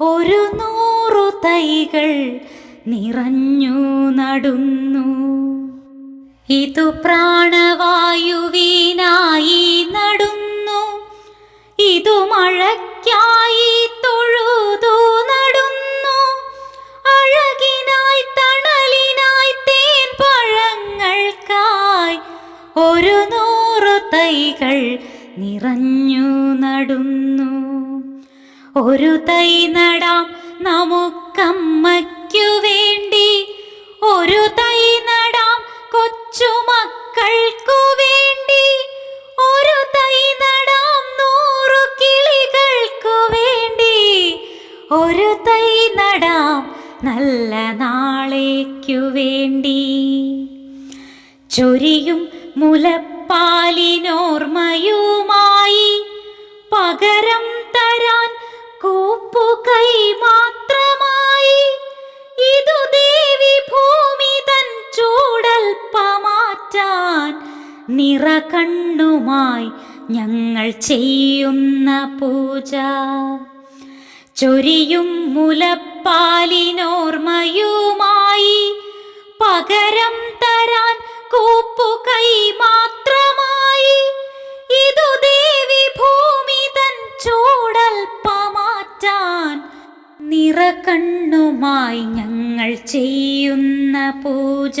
ഒരു നൂറു തൈകൾ നിറഞ്ഞു നടുന്നു. ഇതു പ്രാണവായുവിനായി നടുന്നു. ഇതു മഴയ്ക്കായി തൊഴുതു നടുന്നു. അഴകിനായി തണലിനായി തേൻ പഴങ്ങൾക്കായി ഒരു നൂറു തൈകൾ നിറഞ്ഞു നടുന്നു. ഒരു തൈ നടാം നമുക്കമ്മയ്ക്കു വേണ്ടി. ഒരു തൈ നടാം കൊച്ചു കൊച്ചുമക്കൾക്കു വേണ്ടി. ഒരു തൈ നടാം നൂറു കിളികൾക്കു വേണ്ടി. ഒരു തൈ നടാം നല്ല നാളേക്കു വേണ്ടി. ചൊരിയും മുലപ്പാലിനോർമ്മയുമായി ചൂടൽപ്പമാറ്റാൻ നിറകണ്ണുമായി ഞങ്ങൾ ചെയ്യുന്ന പൂജ. ചൊരിയും മുലപ്പാലിനോർമ്മയുമായി പകരം തരാൻ കൂപ്പുകൈ മാത്രമായി. ഇതു ദേവി ഭൂമി തൻ ചൂടൽപ്പമാറ്റാൻ നിറകണ്ണുമായി ഞങ്ങൾ ചെയ്യുന്ന പൂജ.